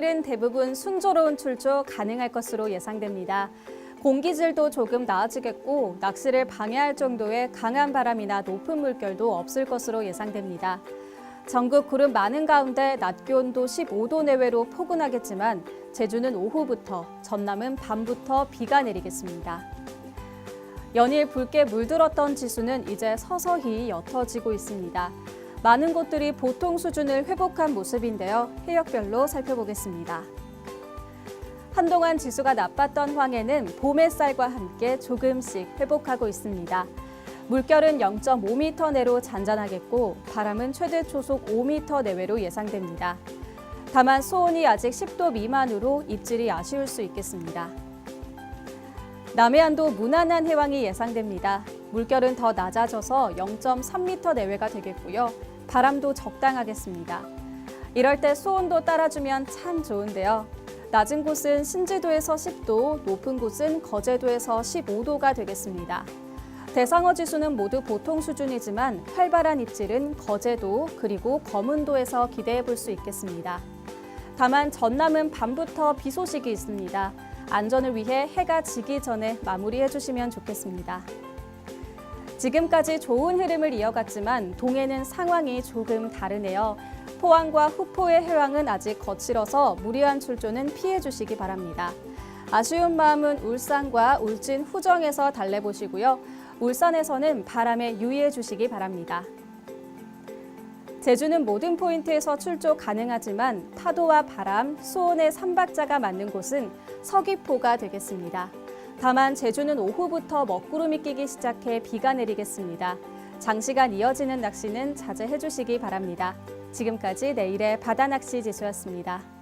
내일은 대부분 순조로운 출조 가능할 것으로 예상됩니다. 공기질도 조금 나아지겠고 낚시를 방해할 정도의 강한 바람이나 높은 물결도 없을 것으로 예상됩니다. 전국 구름 많은 가운데 낮 기온도 15도 내외로 포근하겠지만 제주는 오후부터, 전남은 밤부터 비가 내리겠습니다. 연일 붉게 물들었던 지수는 이제 서서히 옅어지고 있습니다. 많은 곳들이 보통 수준을 회복한 모습인데요. 해역별로 살펴보겠습니다. 한동안 지수가 나빴던 황해는 봄 햇살과 함께 조금씩 회복하고 있습니다. 물결은 0.5m 내로 잔잔하겠고 바람은 최대 초속 5m 내외로 예상됩니다. 다만 수온이 아직 10도 미만으로 입질이 아쉬울 수 있겠습니다. 남해안도 무난한 해왕이 예상됩니다. 물결은 더 낮아져서 0.3m 내외가 되겠고요. 바람도 적당하겠습니다. 이럴 때 수온도 따라주면 참 좋은데요. 낮은 곳은 신지도에서 10도, 높은 곳은 거제도에서 15도가 되겠습니다. 대상어 지수는 모두 보통 수준이지만 활발한 입질은 거제도 그리고 거문도에서 기대해 볼 수 있겠습니다. 다만 전남은 밤부터 비 소식이 있습니다. 안전을 위해 해가 지기 전에 마무리해 주시면 좋겠습니다. 지금까지 좋은 흐름을 이어갔지만 동해는 상황이 조금 다르네요. 포항과 후포의 해왕은 아직 거칠어서 무리한 출조는 피해 주시기 바랍니다. 아쉬운 마음은 울산과 울진 후정에서 달래보시고요. 울산에서는 바람에 유의해 주시기 바랍니다. 제주는 모든 포인트에서 출조 가능하지만 파도와 바람, 수온의 삼박자가 맞는 곳은 서귀포가 되겠습니다. 다만 제주는 오후부터 먹구름이 끼기 시작해 비가 내리겠습니다. 장시간 이어지는 낚시는 자제해 주시기 바랍니다. 지금까지 내일의 바다 낚시 지수였습니다.